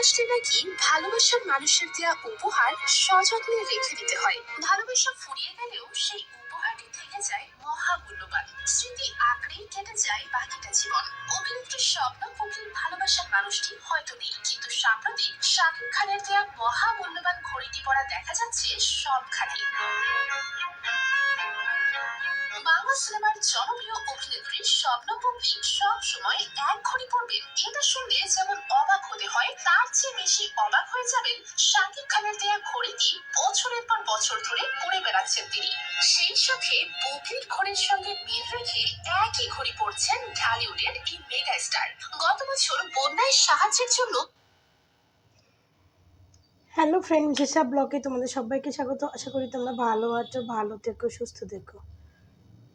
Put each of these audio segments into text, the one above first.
ভালোবাসতে নাকি ভালোবাসার মানুষের দেওয়া উপহার সযত্নে রেখে দিতে হয়? ভালোবাসা ফুরিয়ে গেলেও সেই উপহারটি থেকে যায় মহামূল্যবান। স্মৃতি আঁকড়েই কেটে যায় বাকিটা জীবন। অভিনেত্রী স্বপ্ন পুকুরের ভালোবাসার মানুষটি হয়তো নেই, কিন্তু সাম্প্রতিক শাকিব খানের দেওয়া মহামূল্যবান ঘড়িটি পরা দেখা যাচ্ছে সবখানে বাংলা সিনেমার জনপ্রিয় অভিনেত্রী স্বপ্ন বুবলি সব সময় এক ঘড়ি পরবেন এটা শুনলে যেমন অবাক হতে হয়, তার চেয়ে বেশি অবাক হয়ে যাবেন শাকিব খানের দেয়া ঘড়িটি বছরের পর বছর ধরে পরে বেড়াচ্ছেন তিনি। সেই সাথে বুবলির ঘড়ির সঙ্গে মিল রেখে একই ঘড়ি পরছেন ঢালিউডের এই মেগা স্টার গত বছর বন্যায় সাহায্যের জন্য হ্যালো ফ্রেন্ড যেসব ব্লগে তোমাদের সবাইকে স্বাগত। আশা করি তোমরা ভালো আছো, ভালো থেকো, সুস্থ থেকো।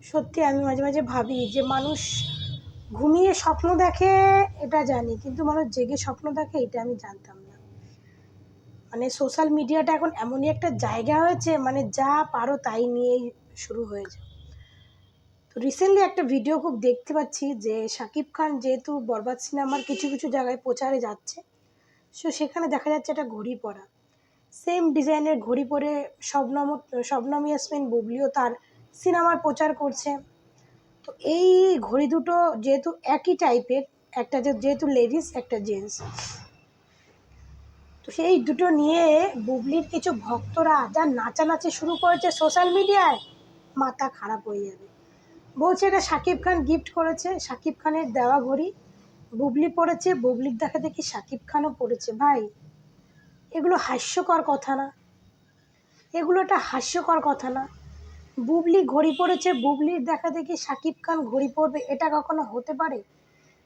সত্যি আমি মাঝে মাঝে ভাবি যে মানুষ ঘুমিয়ে স্বপ্ন দেখে এটা জানি, কিন্তু মানুষ জেগে স্বপ্ন দেখে এটা আমি জানতাম না। মানে সোশ্যাল মিডিয়াটা এখন এমনই একটা জায়গা হয়েছে মানে যা পারো তাই নিয়েই শুরু হয়ে যায় তো রিসেন্টলি একটা ভিডিও খুব দেখতে পাচ্ছি যে শাকিব খান যেহেতু বরবাদ সিনেমার কিছু কিছু জায়গায় প্রচারে যাচ্ছে সো সেখানে দেখা যাচ্ছে একটা ঘড়ি পরা। সেম ডিজাইনের ঘড়ি পরে শবনম শবনম ইয়াসমিন, বুবলিও তার সিনেমার প্রচার করছে। তো এই ঘড়ি দুটো যেহেতু একই টাইপের একটা যেহেতু লেডিস একটা জেন্টস তো সেই দুটো নিয়ে বুবলির কিছু ভক্তরা যা নাচানাচি শুরু করেছে সোশ্যাল মিডিয়ায় মাথা খারাপ হয়ে যাবে। বলছে এটা শাকিব খান গিফট করেছে শাকিব খানের দেওয়া ঘড়ি। বুবলি পড়েছে, বুবলির দেখা দেখি শাকিব খানও পড়েছে। ভাই, এগুলো হাস্যকর কথা না। এগুলো একটা হাস্যকর কথা না। বুবলি ঘড়ি পড়েছে। বুবলির দেখা দেখি শাকিব খান ঘড়ি পড়বে, এটা কখনো হতে পারে?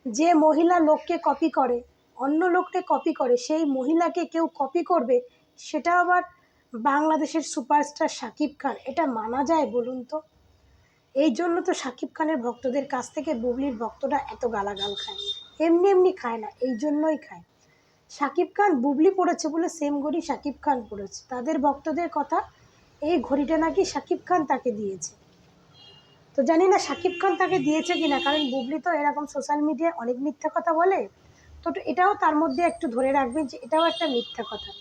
যে মহিলা লোককে কপি করে, অন্য লোককে কপি করে, সেই মহিলাকে কেউ কপি করবে, সেটা আবার বাংলাদেশের সুপারস্টার শাকিব খান। এটা মানা যায় বলুন তো? এই জন্য তো শাকিব খানের ভক্তদের কাছ থেকে বুবলির ভক্তরা এত গালাগাল খায়। এমনি এমনি খায় না, এই জন্যই খায়। শাকিব খান বুবলি পড়েছে বলে সেম ঘড়ি শাকিব খান পড়েছে। তাদের ভক্তদের কথা এই ঘড়িটা নাকি শাকিব খান তাকে দিয়েছে। তো জানি না শাকিব খান তাকে দিয়েছে কি না কারণ বুবলি তো এরকম সোশ্যাল মিডিয়ায় অনেক মিথ্যা কথা বলে। তো এটাও তার মধ্যে একটু ধরে রাখবেন যে এটাও একটা মিথ্যা কথা।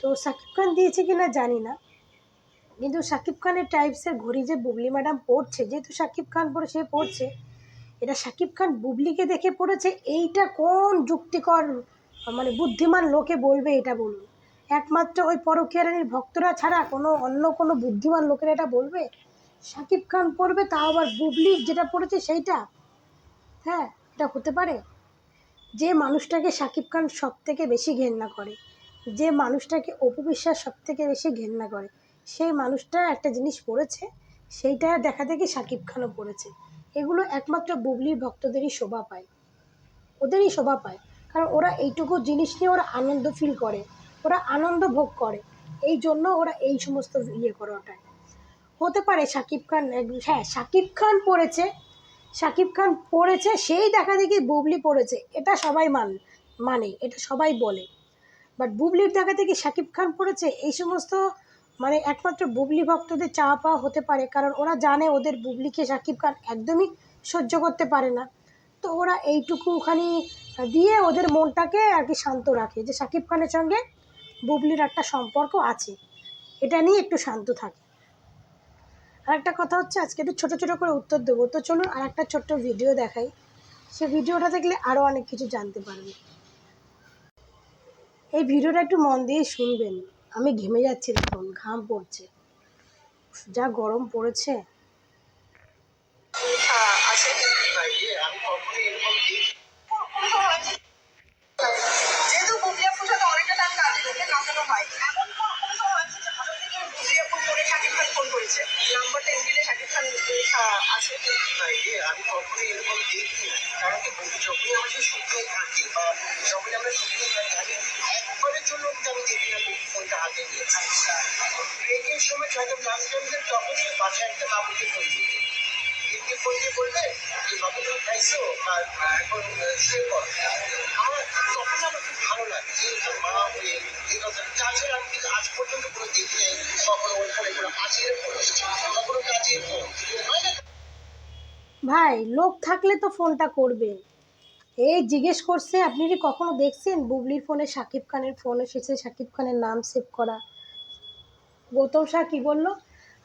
তো শাকিব খান দিয়েছে কি না জানি না। কিন্তু শাকিব খানের টাইপসের ঘড়ি যে বুবলি ম্যাডাম পড়ছে, যেহেতু শাকিব খান পরে সে পড়ছে। এটা শাকিব খান বুবলিকে দেখে পড়েছে, এইটা কোন যুক্তিকর মানে বুদ্ধিমান লোকে বলবে এটা বলুন। একমাত্র ওই পরকীয়া রানীর ভক্তরা ছাড়া কোনো অন্য কোনো বুদ্ধিমান লোকেরা এটা বলবে? শাকিব খান পড়বে, তাও আবার বুবলি যেটা পড়েছে সেইটা? হ্যাঁ এটা হতে পারে। যে মানুষটাকে শাকিব খান সব থেকে বেশি ঘেন্না করে, যে মানুষটাকে অপু বিশ্বাস সব থেকে বেশি ঘেন্না করে, সেই মানুষটা একটা জিনিস পড়েছে, সেইটা দেখা দেখি শাকিব খানও পড়েছে। এগুলো একমাত্র বুবলির ভক্তদেরই শোভা পায়। ওদেরই শোভা পায়। কারণ ওরা এইটুকু জিনিস নিয়ে ওরা আনন্দ ফিল করে। ওরা আনন্দ ভোগ করে। এই জন্য ওরা এই সমস্ত ইয়ে করে ওটায়। হতে পারে শাকিব খান হ্যাঁ শাকিব খান পড়েছে শাকিব খান পড়েছে, সেই দেখা দেখি বুবলি পড়েছে, এটা সবাই মান মানে এটা সবাই বলে। বাট বুবলির দেখা দেখি শাকিব খান পড়েছে, এই সমস্ত মানে একমাত্র বুবলি ভক্তদের চাওয়া পাওয়া হতে পারে, কারণ ওরা জানে ওদের বুবলিকে শাকিব খান একদমই সহ্য করতে পারে না। তো ওরা এইটুকুখানি দিয়ে ওদের মনটাকে আর কি শান্ত রাখে, যে শাকিব খানের সঙ্গে বুবলির একটা সম্পর্ক আছে। এটা নিয়ে একটু শান্ত থাকে। আর একটা কথা হচ্ছে, আজকে একটু ছোটো ছোটো করে উত্তর দেবো। তো চলুন আর একটা ছোট্ট ভিডিও দেখাই। সে ভিডিওটা দেখলে আরও অনেক কিছু জানতে পারবে। এই ভিডিওটা একটু মন দিয়ে শুনবেন। আমি ঘেমে যাচ্ছি, দেখুন, ঘাম পড়ছে। যা গরম পড়েছে। করেছে নাম্বারটা দিলে শাকিব খান লেখা আছে আমি কখনোই এরকম দেখি না। কারণ কি যখনই আমরা সেই শুকিয়ে থাকি বা যখনই আমরা শুকিয়ে থাকি, আমি একবারের জন্য কিন্তু আমি দেখি না ফোনটা হাতে নিয়েছি। ব্রেকের সময় যখন লাস্ট টাইম তখনই বাসায় একটা বাবুকে ফোন দিই বলবে যে খাইছো আর এখন শুয়ে আমার তখন আমার খুব ভালো লাগে। যে মা হয়ে আমি কিন্তু আজ পর্যন্ত কোনো দেখি নাই, কখনো ফোনে কোনো কাজের কখনো কাজের ভাই, লোক থাকলে তো ফোনটা করবে। এই জিজ্ঞেস করছে, আপনি কি কখনো দেখছেন? বুবলির ফোনে শাকিব খানের ফোন এসেছে শাকিব খানের নাম সেভ করা। গৌতম শাহ কী বলল?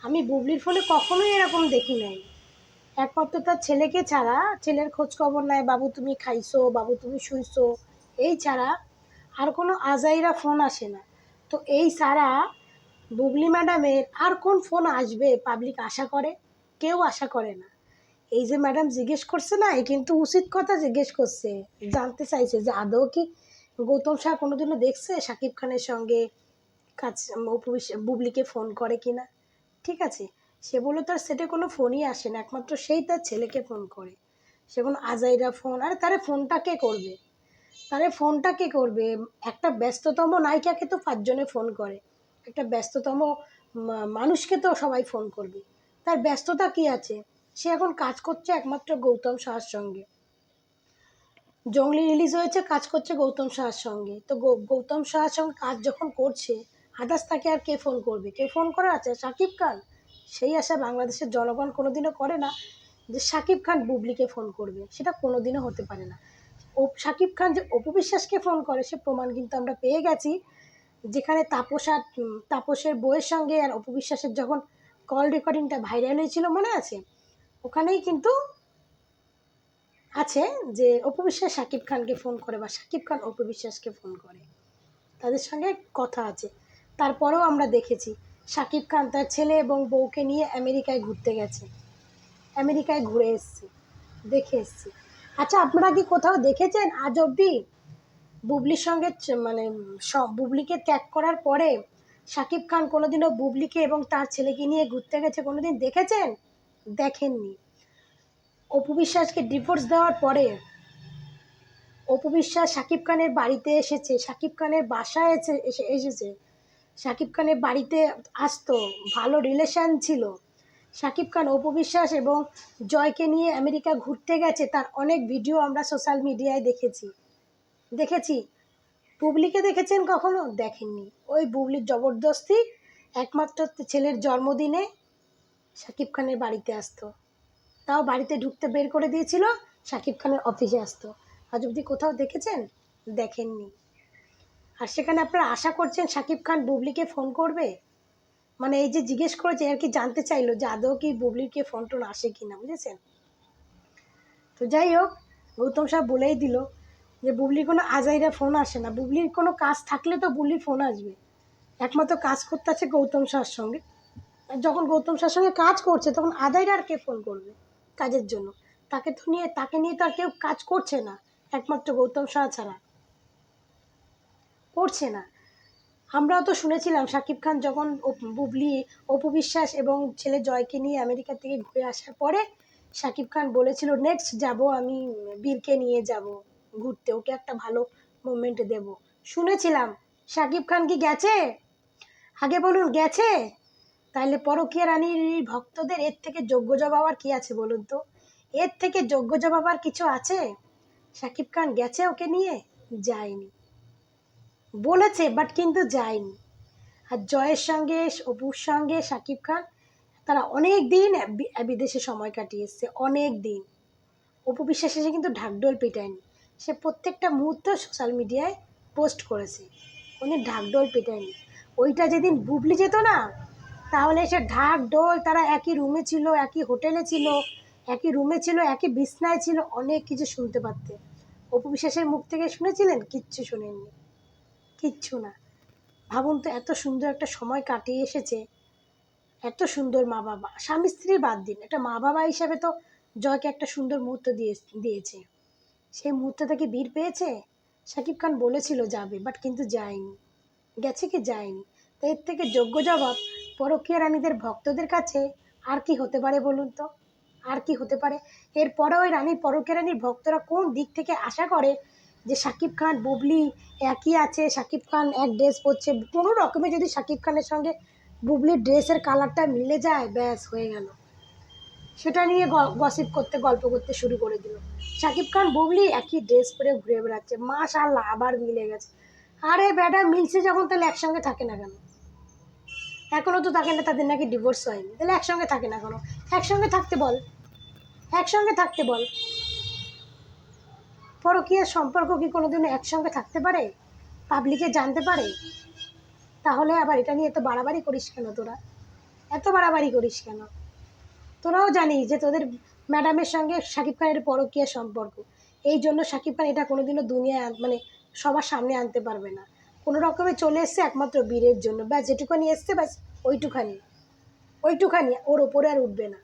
আমি বুবলির ফোনে কখনোই এরকম দেখি নাই। একমাত্র তার ছেলেকে ছাড়া ছেলের খোঁজ খবর নেয় বাবু, তুমি খাইছো, বাবু, তুমি শুইছো এই ছাড়া আর কোনো আজাইরা ফোন আসে না। তো এই ছাড়া বুবলি ম্যাডামের আর কোন ফোন আসবে পাবলিক আশা করে? কেউ আশা করে না। এই যে ম্যাডাম জিজ্ঞেস করছে না, এ কিন্তু উচিত কথা জিজ্ঞেস করছে। জানতে চাইছে যে আদৌ কি গৌতম শাহ কোনোদিনও দেখছে শাকিব খানের সঙ্গে কাজ বুবলিকে ফোন করে কিনা? ঠিক আছে। সে বলল, তার সেটে কোনো ফোনই আসে না, একমাত্র সেই তার ছেলেকে ফোন করে। সে কোনো আজাইরা ফোন আরে তারে ফোনটা কে করবে? তারে ফোনটা কে করবে? একটা ব্যস্ততম নায়িকাকে তো পাঁচজনে ফোন করে। একটা ব্যস্ততম মানুষকে তো সবাই ফোন করবে। তার ব্যস্ততা কি আছে? সে এখন কাজ করছে একমাত্র গৌতম শাহর সঙ্গে। জঙ্গলি রিলিজ হয়েছে, কাজ করছে গৌতম শাহর সঙ্গে। তো গৌতম শাহর সঙ্গে কাজ যখন করছে আদার্স তাকে আর কে ফোন করবে? কে ফোন করে আছে? শাকিব খান? সেই আশা বাংলাদেশের জনগণ কোনোদিনও করে না যে শাকিব খান বুবলিকে ফোন করবে। সেটা কোনোদিনও হতে পারে না। ও শাকিব খান যে অপু বিশ্বাসকে ফোন করে, সে প্রমাণ কিন্তু আমরা পেয়ে গেছি। যেখানে তাপস আর তাপসের বইয়ের সঙ্গে আর অপু বিশ্বাসের যখন কল রেকর্ডিংটা ভাইরাল হয়েছিল, মনে আছে? ওখানেই কিন্তু আছে যে অপু বিশ্বাস শাকিব খানকে ফোন করে বা শাকিব খান অপু বিশ্বাসকে ফোন করে। তাদের সঙ্গে কথা আছে। তারপরেও আমরা দেখেছি শাকিব খান তার ছেলে এবং বউকে নিয়ে আমেরিকায় ঘুরতে গেছে। আমেরিকায় ঘুরে এসছে, দেখে এসছি। আচ্ছা আপনারা কি কোথাও দেখেছেন আজ অবধি? বুবলির সঙ্গে মানে বুবলিকে ত্যাগ করার পরে শাকিব খান কোনোদিনও বুবলিকে এবং তার ছেলেকে নিয়ে ঘুরতে গেছে কোনোদিন দেখেছেন? দেখেননি। অপু বিশ্বাসকে ডিভোর্স দেওয়ার পরে অপু বিশ্বাস শাকিব খানের বাড়িতে এসেছে শাকিব খানের বাসায় এসে, এসেছে। শাকিব খানের বাড়িতে আসতো, ভালো রিলেশন ছিল। শাকিব খান অপু বিশ্বাস এবং জয়কে নিয়ে আমেরিকা ঘুরতে গেছে, তার অনেক ভিডিও আমরা সোশ্যাল মিডিয়ায় দেখেছি। দেখেছি? বুবলিকে দেখেছেন কখনো? দেখেননি। ওই বুবলির জবরদস্তি একমাত্র ছেলের জন্মদিনে শাকিব খানের বাড়িতে আসতো। তাও বাড়িতে ঢুকতে বের করে দিয়েছিল, শাকিব খানের অফিসে আসতো। আজ অবধি কোথাও দেখেছেন? দেখেননি। আর সেখানে আপনারা আশা করছেন শাকিব খান বুবলিকে ফোন করবে? মানে এই যে জিজ্ঞেস করেছে আর কি জানতে চাইলো যে আদৌ কি বুবলিকে ফোন টোন আসে কি না বুঝেছেন? তো যাই হোক, গৌতম সাহেব বলেই দিল যে বুবলির কোনো আজাইরা ফোন আসে না। বুবলির কোনো কাজ থাকলে তো বুবলি ফোন আসবে। একমাত্র কাজ করতে আছে গৌতম শাহর সঙ্গে। যখন গৌতম শাহর সঙ্গে কাজ করছে, তখন আদাইরা আর কে ফোন করবে কাজের জন্য? তাকে তো নিয়ে, তাকে নিয়ে তো আর কেউ কাজ করছে না, একমাত্র গৌতম শাহ ছাড়া। করছে না। আমরাও তো শুনেছিলাম শাকিব খান যখন বুবলি, অপু বিশ্বাস এবং ছেলে জয়কে নিয়ে আমেরিকা থেকে ঘুরে আসার পরে শাকিব খান বলেছিল নেক্সট যাব আমি, বীরকে নিয়ে যাব ঘুরতে। ওকে একটা ভালো মুভমেন্ট দেব। শুনেছিলাম। শাকিব খান কি গেছে? আগে বলুন, গেছে? তাহলে পরকীয়া রানীর ভক্তদের এর থেকে যোগ্য জবাব আর কি আছে বলুন তো? এর থেকে যোগ্য জবাব আর কিছু আছে? শাকিব খান গেছে ওকে নিয়ে? যায়নি। বলেছে বাট কিন্তু যায়নি। আর জয়ের সঙ্গে, অপুর সঙ্গে শাকিব খান, তারা অনেক দিন বিদেশে সময় কাটিয়ে এসছে, অনেক দিন। অপু বিশ্বাস এসে কিন্তু ঢাকডোল পেটায়নি। সে প্রত্যেকটা মুহূর্ত সোশ্যাল মিডিয়ায় পোস্ট করেছে। উনি ঢাকডোল পেটায়নি। ওইটা যেদিন বুবলি যেত না, তাহলে সে ঢাক ডোল তারা একই রুমে ছিল, একই হোটেলে ছিল, একই রুমে ছিল, একই বিছনায় ছিল, অনেক কিছু শুনতে পারতে। অপু বিশ্বাসের মুখ থেকে শুনেছিলেন? কিচ্ছু শোনেননি। কিচ্ছু না। ভাবুন তো এত সুন্দর একটা সময় কাটিয়ে এসেছে। এত সুন্দর মা বাবা। স্বামী স্ত্রী বাদ দিন। একটা মা বাবা হিসাবে তো জয়কে একটা সুন্দর মুহূর্ত দিয়ে, দিয়েছে। সেই মুহূর্তটা কি বীর পেয়েছে? শাকিব খান বলেছিল যাবে বাট কিন্তু যায়নি। গেছে কি যায়নি? তো এর থেকে যোগ্য জবাব পরকীয়া রানীদের ভক্তদের কাছে। আর কি হতে পারে বলুন তো? আর কি হতে পারে? এরপরে ওই রানীর পরকীয়া রানীর ভক্তরা কোন দিক থেকে আশা করে যে শাকিব খান, বুবলি একই আছে, শাকিব খান এক ড্রেস পরছে। কোনো রকমে যদি শাকিব খানের সঙ্গে বুবলির ড্রেসের কালারটা মিলে যায়, ব্যাস, হয়ে গেল। সেটা নিয়ে গসিপ করতে, গল্প করতে শুরু করে দিল। শাকিব খান, বুবলি একই ড্রেস পরে ঘুরে বেড়াচ্ছে। মাশাল্লাহ আবার মিলে গেছে। আরে ব্যাটা মিলছে যখন, তাহলে একসঙ্গে থাকে না কেন? এখনও তো থাকে না, তাদের নাকি ডিভোর্স হয়নি। তাহলে একসঙ্গে থাকে না কেন? একসঙ্গে থাকতে বল। একসঙ্গে থাকতে বল। পরকীয়ার সম্পর্ক কি কোনোদিনও একসঙ্গে থাকতে পারে? পাবলিকে জানতে পারে? তাহলে আবার এটা নিয়ে এত বাড়াবাড়ি করিস কেন তোরা? এত বাড়াবাড়ি করিস কেন? তোরাও জানিস যে তোদের ম্যাডামের সঙ্গে শাকিব খানের পরকীয়া সম্পর্ক। এই জন্য শাকিব খান এটা কোনোদিনও দুনিয়ায় মানে সবার সামনে আনতে পারবে না। কোনো রকমে চলে এসছে একমাত্র বীরের জন্য। ব্যাস যেটুখানি এসছে, ব্যাস, ওইটুখানি। ওইটুখানি, ওর ওপরে আর উঠবে না।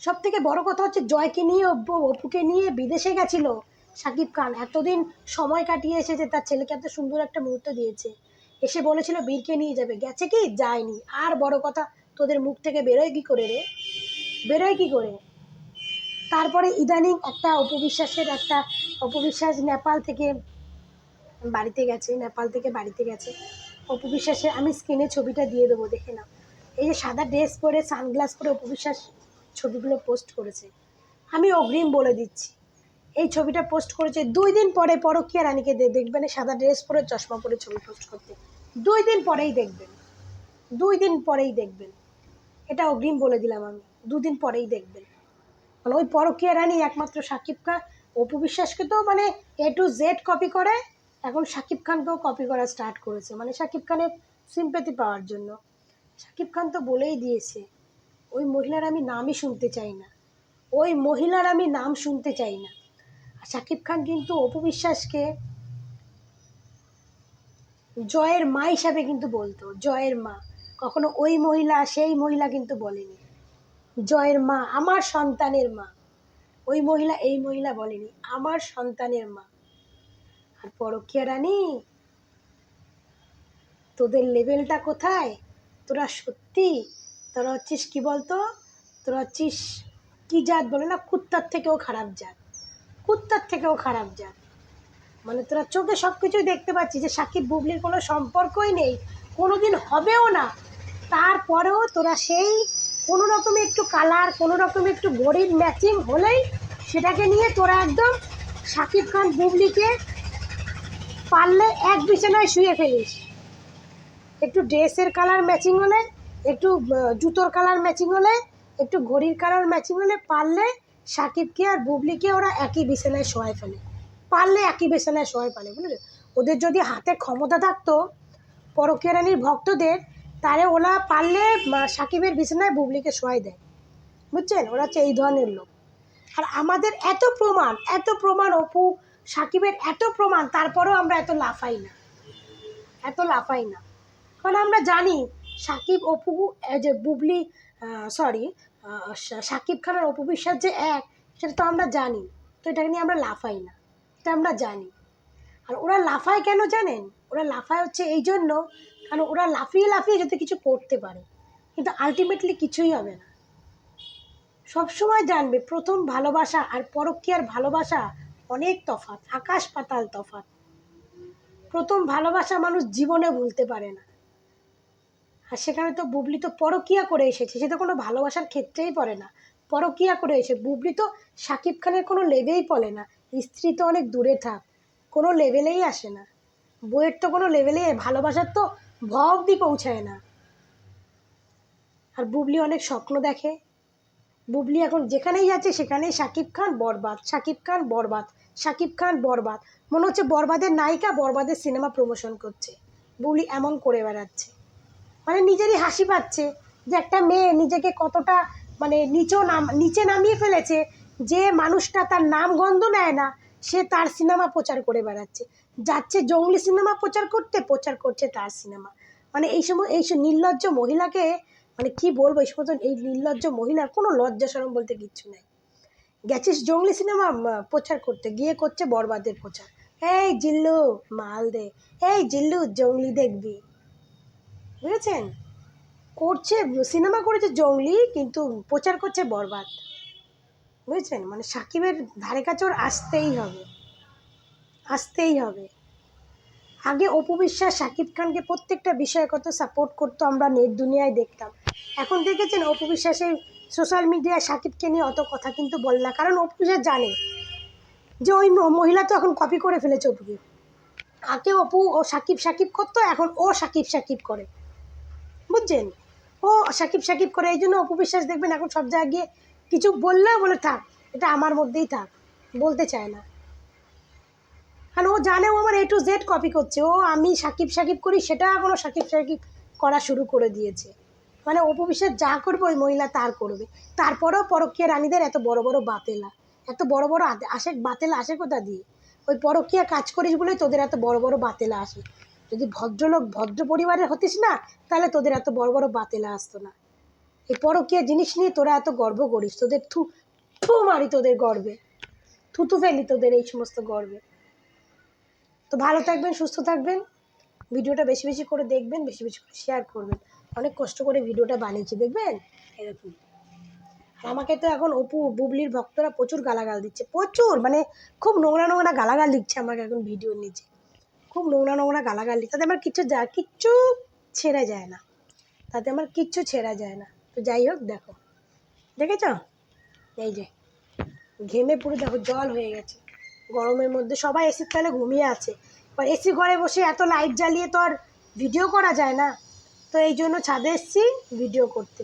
সব থেকে বড় কথা হচ্ছে জয়কে নিয়ে অপু অপুকে নিয়ে বিদেশে গেছিল। শাকিব খান এতদিন সময় কাটিয়ে এসেছে, তার ছেলেকে এত সুন্দর একটা মুহূর্ত দিয়েছে। এসে বলেছিল, বীরকে নিয়ে যাবে। গেছে কি? যায়নি। আর বড় কথা, তোদের মুখ থেকে বেরোয় কি করে রে? বেরোয় কি করে? তারপরে ইদানিং একটা অপবিশ্বাসের একটা, অপবিশ্বাস নেপাল থেকে বাড়িতে গেছে, নেপাল থেকে বাড়িতে গেছে। অপবিশ্বাসের, আমি স্ক্রিনে ছবিটা দিয়ে দেবো, দেখে নাও। এই যে সাদা ড্রেস পরে সানগ্লাস পরে অপবিশ্বাস ছবিগুলো পোস্ট করেছে। আমি অগ্রিম বলে দিচ্ছি। এই ছবিটা পোস্ট করেছে। দুই দিন পরে পরকীয়া রানীকে দেখবেন সাদা ড্রেস পরে চশমা পরে ছবি পোস্ট করতে। দুই দিন পরেই দেখবেন। দুই দিন পরেই দেখবেন। এটা অগ্রিম বলে দিলাম আমি। দুদিন পরেই দেখবেন। মানে ওই পরকীয়া রানী একমাত্র সাকিব খান অপু বিশ্বাসকে তো মানে এ টু জেড কপি করে, এখন সাকিব খানকেও কপি করা স্টার্ট করেছে। মানে সাকিব খানের সিম্পেথি পাওয়ার জন্য। সাকিব খান তো বলেই দিয়েছে, ওই মহিলার আমি নামই শুনতে চাই না। ওই মহিলার আমি নাম শুনতে চাই না। সাকিব খান কিন্তু অপু বিশ্বাসকে জয়ের মা হিসাবে কিন্তু বলতো, জয়ের মা। কখনো ওই মহিলা, সেই মহিলা কিন্তু বলেনি। জয়ের মা, আমার সন্তানের মা। ওই মহিলা, এই মহিলা বলেনি, আমার সন্তানের মা। আর পরকীয়া রানী, তোদের লেভেলটা কোথায়? তোরা সত্যি? তোরা হচ্ছিস কি বলতো? তোরা হচ্ছিস কি জাত বলে না, কুত্তার থেকেও খারাপ জাত। কুত্তার থেকেও খারাপ জাত। মানে তোরা চোখে সব কিছুই দেখতে পাচ্ছিস যে সাকিব বুবলির কোনো সম্পর্কই নেই কোনো দিন হবেও না। তারপরেও তোরা সেই কোনো রকমে একটু কালার কোনো রকমে একটু ঘড়ির ম্যাচিং হলেই সেটাকে নিয়ে তোরা একদম সাকিব খান বুবলিকে পারলে এক বিছানায় শুয়ে ফেলিস। একটু ড্রেসের কালার ম্যাচিং হলে, একটু জুতোর কালার ম্যাচিং হলে, একটু ঘড়ির কালার ম্যাচিং হলে পারলে সাকিবকে আর বুবলিকে ওরা একই বিছানায় শোয়ায় ফেলে। পারলে একই বিছানায় শোয়ায় ফেলে বুঝলে? ওদের যদি হাতে ক্ষমতা থাকতো, পরকীয়া রানীর ভক্তদের, তাহলে ওরা পারলে সাকিবের বিছানায় বুবলিকে শোয়াই দেয়। বুঝছেন? ওরা হচ্ছে এই ধরনের লোক। আর আমাদের এত প্রমাণ এত প্রমাণ, অপু, সাকিবের এত প্রমাণ, তারপরেও আমরা এত লাফাই না। এত লাফাই না। কারণ আমরা জানি, সাকিব, অপু যে বুবলি সরি সাকিব খান আর অপু যে এক, সেটা তো আমরা জানি। তো এটাকে নিয়ে আমরা লাফাই না। এটা আমরা জানি। আর ওরা লাফায় কেন জানেন? ওরা লাফায় হচ্ছে এই জন্য, কারণ ওরা লাফিয়ে লাফিয়ে যদি কিছু করতে পারে। কিন্তু আলটিমেটলি কিছুই হবে না। সবসময় জানবে, প্রথম ভালোবাসা আর পরকীয়ার ভালোবাসা অনেক তফাৎ, আকাশ পাতাল তফাৎ। প্রথম ভালোবাসা মানুষ জীবনে ভুলতে পারে না। আর সেখানে তো বুবলি তো পরকিয়া করে এসেছে, সে তো কোনো ভালোবাসার ক্ষেত্রেই পড়ে না। পরকিয়া করে এসে, বুবলি তো সাকিব খানের কোনো লেভেই পড়ে না। স্ত্রী তো অনেক দূরে থাক, কোনো লেভেলেই আসে না। বইয়ের তো কোনো লেভেলে ভালোবাসার তো ভ অব্দি পৌঁছায় না। আর বুবলি অনেক স্বপ্ন দেখে। বুবলি এখন যেখানেই যাচ্ছে সেখানেই সাকিব খান বরবাদ, সাকিব খান বরবাদ, সাকিব খান বরবাদ। মনে হচ্ছে বরবাদের নায়িকা বরবাদের সিনেমা প্রমোশন করছে। বুবলি এমন করে বেড়াচ্ছে। মানে নিজেরই হাসি পাচ্ছে যে একটা মেয়ে নিজেকে কতটা মানে নিচেও নাম, নিচে নামিয়ে ফেলেছে যে মানুষটা তার নাম গন্ধ নেয় না, সে তার সিনেমা প্রচার করে বেড়াচ্ছে। যাচ্ছে জঙ্গলি সিনেমা প্রচার করতে, প্রচার করছে তার সিনেমা। মানে এই সময়, এই নির্লজ্জ মহিলাকে মানে কি বলব, এই সময় এই নির্লজ্জ মহিলার কোনো লজ্জা সরম বলতে কিচ্ছু নেই। গেছিস জঙ্গলি সিনেমা প্রচার করতে, গিয়ে করছে বরবাদের প্রচার। এই জিল্লু, মাল দে। এই জিল্লু, জঙ্গলি দেখবি। বুঝেছেন? করছে, সিনেমা করেছে জঙ্গলি, কিন্তু প্রচার করছে বরবাদ। বুঝেছেন? মানে সাকিবের ধারে কাছে ওর আসতেই হবে। আসতেই হবে। আগে অপু বিশ্বাস, সাকিব খানকে প্রত্যেকটা বিষয়ে কত সাপোর্ট করতো আমরা নেট দুনিয়ায় দেখতাম। এখন দেখেছেন অপু বিশ্বাসের সোশ্যাল মিডিয়ায় সাকিবকে নিয়ে অত কথা কিন্তু বলে না। কারণ অপু বিশ্বাস জানে যে ওই মহিলা তো এখন কপি করে ফেলেছে অপুকে। আগে অপু ও সাকিব সাকিব করতো, এখন ও সাকিব সাকিব করে। বুঝছেন? ও সাকিব সাকিব করে, এই জন্য অপু বিশ্বাস দেখবেন এখন সব জায়গায় গিয়ে কিছু বললেও বলে থাক, এটা আমার মধ্যেই থাক, বলতে চায় না। কারণ ও জানে ও আমার এ টু জেড কপি করছে, ও আমি সাকিব সাকিব করি, সেটা এখনও সাকিব সাকিব করা শুরু করে দিয়েছে। মানে অপু বিশ্বাস যা করবে ওই মহিলা তার করবে। তারপরেও পরকীয়া রানীদের এত বড় বড় বাতেলা, এত বড় বড় আসে বাতেলা আসে কোথা দিয়ে? ওই পরকীয়া কাজ করিস বলেই তোদের এত বড় বড় বাতেলা আসে। যদি ভদ্রলোক ভদ্র পরিবারের হতিস না, তাহলে তোদের এত বড় বড় বাতেলা আসতো না। এই পরকীয়া জিনিস নিয়ে তোরা এত গর্ব করিস, তোদের থু থু মারি তোদের গর্বে, থুতু ফেলি তোদের এই সমস্ত গর্বে। তো ভালো থাকবেন, সুস্থ থাকবেন, ভিডিওটা বেশি বেশি করে দেখবেন, বেশি বেশি করে শেয়ার করবেন। অনেক কষ্ট করে ভিডিওটা বানিয়েছি, দেখবেন? এরকম। আমাকে তো এখন অপু, বুবলির ভক্তরা প্রচুর গালাগাল দিচ্ছে, প্রচুর মানে খুব নোংরা নোংরা গালাগাল দিচ্ছে আমাকে এখন ভিডিওর নিচে। খুব নোংরা নোংরা গালাগালি, তাতে আমার কিচ্ছু যা কিচ্ছু ছেড়ে যায় না। তাতে আমার কিচ্ছু ছেঁড়া যায় না। তো যাই হোক, দেখো। দেখেছ? এই যে, ঘেমে পুরো দেখো জল হয়ে গেছে। গরমের মধ্যে সবাই এসির তলে ঘুমিয়ে আছে। এবার এসি ঘরে বসে এত লাইট জ্বালিয়ে তো আর ভিডিও করা যায় না। তো এই জন্য ছাদে এসেছি ভিডিও করতে।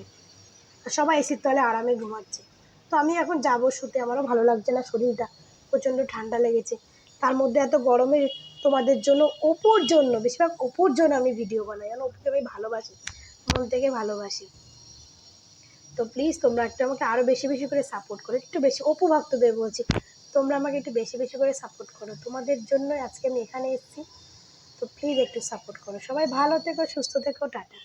আর সবাই এসির তলে আরামে ঘুমাচ্ছে। তো আমি এখন যাব শুতে, আমারও ভালো লাগছে না শরীরটা। প্রচণ্ড ঠান্ডা লেগেছে। তার মধ্যে এত গরমে তোমাদের জন্য ওপোর জন্য, বেশিরভাগ অপুর জন্য আমি ভিডিও বানাই, কারণ ওপোকে আমি ভালোবাসি, মন থেকে ভালোবাসি। তো প্লিজ তোমরা একটু আমাকে আরও বেশি বেশি করে সাপোর্ট করো, একটু বেশি, অপু ভক্তদের বলছি, তোমরা আমাকে একটু বেশি বেশি করে সাপোর্ট করো। তোমাদের জন্য আজকে আমি এখানে এসেছি, তো প্লিজ একটু সাপোর্ট করো। সবাই ভালো থেকো, সুস্থ থেকো, টাটা।